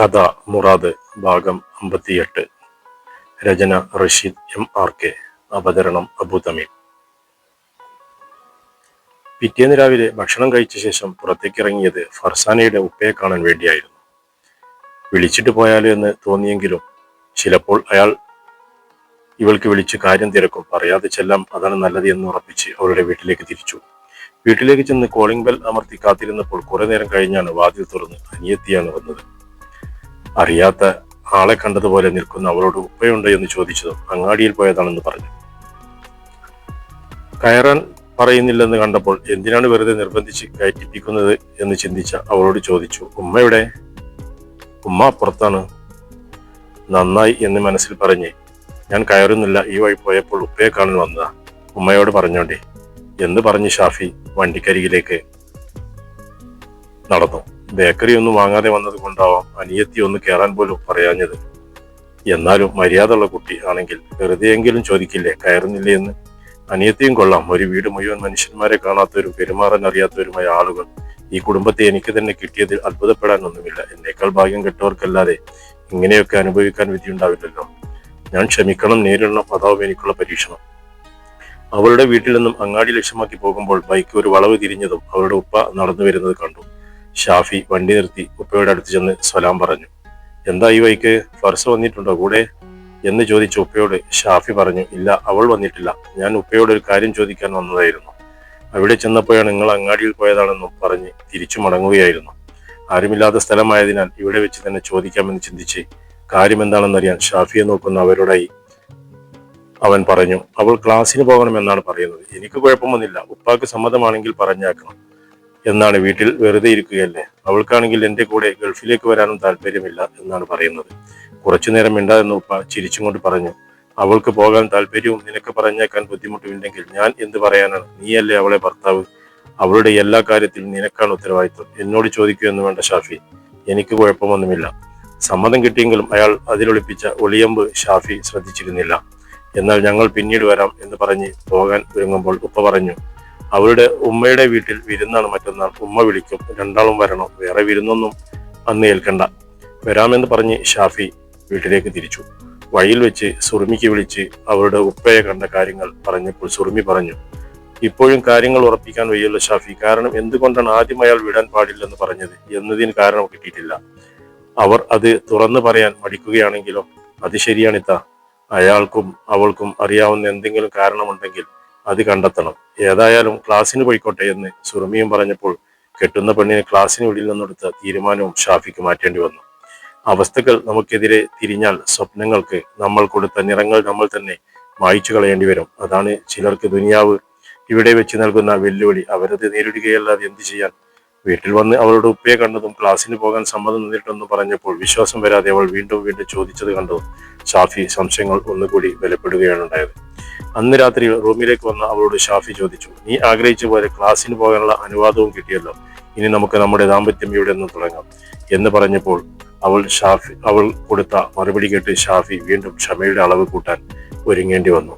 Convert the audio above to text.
കഥ മുറാദ് ഭാഗം അമ്പത്തിയെട്ട്. രചന റഷീദ് എം ആർ കെ. അവതരണം അബു തമീം. പിറ്റേന്ന് രാവിലെ ഭക്ഷണം കഴിച്ച ശേഷം പുറത്തേക്കിറങ്ങിയത് ഫർസാനയുടെ ഉപ്പയെ കാണാൻ വേണ്ടിയായിരുന്നു. വിളിച്ചിട്ട് പോയാലോ എന്ന് തോന്നിയെങ്കിലും ചിലപ്പോൾ അയാൾ ഇവൾക്ക് വിളിച്ച് കാര്യം തിരക്കും. പറയാതെ ചെല്ലാം അതാണ് നല്ലത് എന്ന് ഉറപ്പിച്ച് അവളുടെ വീട്ടിലേക്ക് തിരിച്ചു. വീട്ടിലേക്ക് ചെന്ന് കോളിംഗ് ബെൽ അമർത്തി കാത്തിരുന്നപ്പോൾ കുറെ നേരം കഴിഞ്ഞാണ് വാതിൽ തുറന്ന് അനിയത്തിയാണ് വന്നത്. അറിയാത്ത ആളെ കണ്ടതുപോലെ നിൽക്കുന്ന അവളോട് ഉപ്പയുണ്ടോ എന്ന് ചോദിച്ചതും അങ്ങാടിയിൽ പോയതാണെന്ന് പറഞ്ഞു. കയറാൻ പറയുന്നില്ലെന്ന് കണ്ടപ്പോൾ എന്തിനാണ് വെറുതെ നിർബന്ധിച്ച് കയറ്റിപ്പിക്കുന്നത് എന്ന് ചിന്തിച്ച അവളോട് ചോദിച്ചു ഉമ്മയുടെ ഉമ്മ അപ്പുറത്താണ്. നന്നായി എന്ന് മനസ്സിൽ പറഞ്ഞ് ഞാൻ കയറുന്നില്ല ഈ വഴി പോയപ്പോൾ ഉപ്പയെ കാണാൻ വന്നതാ. ഉമ്മയോട് പറഞ്ഞോണ്ടേ എന്ന് പറഞ്ഞ് ഷാഫി വണ്ടിക്കരികിലേക്ക് നടന്നു. ബേക്കറി ഒന്നും വാങ്ങാതെ വന്നത് കൊണ്ടാവാം അനിയത്തി ഒന്ന് കയറാൻ പോലും പറയാഞ്ഞത്. എന്നാലും മര്യാദയുള്ള കുട്ടി ആണെങ്കിൽ വെറുതെയെങ്കിലും ചോദിക്കില്ലേ കയറുന്നില്ലേ എന്ന്? അനിയത്തിയും കൊള്ളാം. ഒരു വീട് മുഴുവൻ മനുഷ്യന്മാരെ കാണാത്തവരും പെരുമാറാൻ അറിയാത്തവരുമായ ആളുകൾ ഈ കുടുംബത്തെ എനിക്ക് തന്നെ കിട്ടിയതിൽ അത്ഭുതപ്പെടാനൊന്നുമില്ല. എന്നേക്കാൾ ഭാഗ്യം കെട്ടവർക്കല്ലാതെ ഇങ്ങനെയൊക്കെ അനുഭവിക്കാൻ വിധിയുണ്ടാവില്ലല്ലോ. ഞാൻ ക്ഷമിക്കണം നേരിടണം. അതാവും എനിക്കുള്ള പരീക്ഷണം. അവളുടെ വീട്ടിൽ നിന്നും അങ്ങാടി ലക്ഷ്യമാക്കി പോകുമ്പോൾ ബൈക്ക് ഒരു വളവ് തിരിഞ്ഞതും അവളുടെ ഉപ്പ നടന്നു വരുന്നത് കണ്ടു. ഷാഫി വണ്ടി നിർത്തി ഉപ്പയുടെ അടുത്ത് ചെന്ന് സലാം പറഞ്ഞു. എന്താ ഈ വൈക്ക് ഫർസ് വന്നിട്ടുണ്ടോ കൂടെ? എന്ന് ചോദിച്ച ഉപ്പയോട് ഷാഫി പറഞ്ഞു ഇല്ല അവൾ വന്നിട്ടില്ല. ഞാൻ ഉപ്പയോട് ഒരു കാര്യം ചോദിക്കാൻ വന്നതായിരുന്നു. അവിടെ ചെന്നപ്പോഴാണ് നിങ്ങൾ അങ്ങാടിയിൽ പോയതാണെന്നും പറഞ്ഞ് തിരിച്ചു മടങ്ങുകയായിരുന്നു. ആരുമില്ലാത്ത സ്ഥലമായതിനാൽ ഇവിടെ വെച്ച് തന്നെ ചോദിക്കാമെന്ന് ചിന്തിച്ച് കാര്യം എന്താണെന്നറിയാൻ ഷാഫിയെ നോക്കുന്ന അവരോടായി അവൻ പറഞ്ഞു അവൾ ക്ലാസ്സിന് പോകണമെന്നാണ് പറയുന്നത്. എനിക്ക് കുഴപ്പമൊന്നുമില്ല ഉപ്പാക്ക് സമ്മതമാണെങ്കിൽ പറഞ്ഞേക്കണം. എന്നാണ് വീട്ടിൽ വെറുതെ ഇരിക്കുകയല്ലേ? അവൾക്കാണെങ്കിൽ എന്റെ കൂടെ ഗൾഫിലേക്ക് വരാനും താല്പര്യമില്ല എന്നാണ് പറയുന്നത്. കുറച്ചു നേരം മിണ്ടാതെന്ന് ഉപ്പ ചിരിച്ചും കൊണ്ട് പറഞ്ഞു അവൾക്ക് പോകാൻ താല്പര്യവും നിനക്ക് പറഞ്ഞേക്കാൻ ബുദ്ധിമുട്ടുമില്ലെങ്കിൽ ഞാൻ എന്ത് പറയാനാണ്? നീയല്ലേ അവളെ ഭർത്താവ്? അവളുടെ എല്ലാ കാര്യത്തിലും നിനക്കാണ് ഉത്തരവാദിത്വം. എന്നോട് ചോദിക്കൂ എന്ന് വേണ്ട ഷാഫി. എനിക്ക് കുഴപ്പമൊന്നുമില്ല. സമ്മതം കിട്ടിയെങ്കിലും അയാൾ അതിലൊളിപ്പിച്ച ഒളിയമ്പ് ഷാഫി ശ്രദ്ധിച്ചിരുന്നില്ല. എന്നാൽ ഞങ്ങൾ പിന്നീട് വരാം എന്ന് പറഞ്ഞ് പോകാൻ ഒരുങ്ങുമ്പോൾ ഉപ്പ പറഞ്ഞു അവളുടെ ഉമ്മയുടെ വീട്ടിൽ വിരുന്നാണ് മറ്റന്നാൾ. ഉമ്മ വിളിക്കും രണ്ടാളും വരണം വേറെ വിരുന്നൊന്നും അന്ന് ഏൽക്കണ്ട. വരാമെന്ന് പറഞ്ഞ് ഷാഫി വീട്ടിലേക്ക് തിരിച്ചു. വഴിയിൽ വെച്ച് സുറുമിക്ക് വിളിച്ച് അവരുടെ ഉപ്പയെ കണ്ട കാര്യങ്ങൾ പറഞ്ഞപ്പോൾ സുറുമി പറഞ്ഞു ഇപ്പോഴും കാര്യങ്ങൾ ഉറപ്പിക്കാൻ വയ്യല്ലോ ഷാഫി. കാരണം എന്തുകൊണ്ടാണ് ആദ്യം അയാൾ വിടാൻ പാടില്ലെന്ന് പറഞ്ഞത്? എന്നതിന് കാരണം കിട്ടിയിട്ടില്ല. അവർ അത് തുറന്നു പറയാൻ മടിക്കുകയാണെങ്കിലോ? അത് ശരിയാണിത്ത അയാൾക്കും അവൾക്കും അറിയാവുന്ന എന്തെങ്കിലും കാരണമുണ്ടെങ്കിൽ അത് കണ്ടെത്തണം. ഏതായാലും ക്ലാസ്സിന് പോയിക്കോട്ടെ എന്ന് സുറുമിയും പറഞ്ഞപ്പോൾ കെട്ടുന്ന പെണ്ണിനെ ക്ലാസ്സിന് വെളിയിൽ നിന്നെടുത്ത തീരുമാനവും ഷാഫിക്ക് മാറ്റേണ്ടി വന്നു. അവസ്ഥകൾ നമുക്കെതിരെ തിരിഞ്ഞാൽ സ്വപ്നങ്ങൾക്ക് നമ്മൾ കൊടുത്ത നിറങ്ങൾ നമ്മൾ തന്നെ മായ്ച്ചു കളയേണ്ടി വരും. അതാണ് ചിലർക്ക് ദുനിയാവ്. ഇവിടെ വെച്ച് നൽകുന്ന വെല്ലുവിളി അവരത് നേരിടുകയല്ലാതെ എന്ത് ചെയ്യാൻ? വീട്ടിൽ വന്ന് അവളുടെ ഉപ്പയെ കണ്ടതും ക്ലാസ്സിന് പോകാൻ സമ്മതം നിന്നിട്ടെന്ന് പറഞ്ഞപ്പോൾ വിശ്വാസം വരാതെ അവൾ വീണ്ടും വീണ്ടും ചോദിച്ചത് കണ്ടതും ഷാഫി സംശയങ്ങൾ ഒന്നുകൂടി ബലപ്പെടുകയാണ് ഉണ്ടായത്. അന്ന് രാത്രി റൂമിലേക്ക് വന്ന അവളോട് ഷാഫി ചോദിച്ചു നീ ആഗ്രഹിച്ച പോലെ ക്ലാസ്സിന് പോകാനുള്ള അനുവാദവും കിട്ടിയല്ലോ. ഇനി നമുക്ക് നമ്മുടെ ദാമ്പത്യം ഇവിടെ നിന്ന് തുടങ്ങാം. എന്ന് പറഞ്ഞപ്പോൾ അവൾ ഷാഫി അവൾ കൊടുത്ത മറുപടി കേട്ട് ഷാഫി വീണ്ടും ക്ഷമയുടെ അളവ് കൂട്ടാൻ ഒരുങ്ങേണ്ടി വന്നു.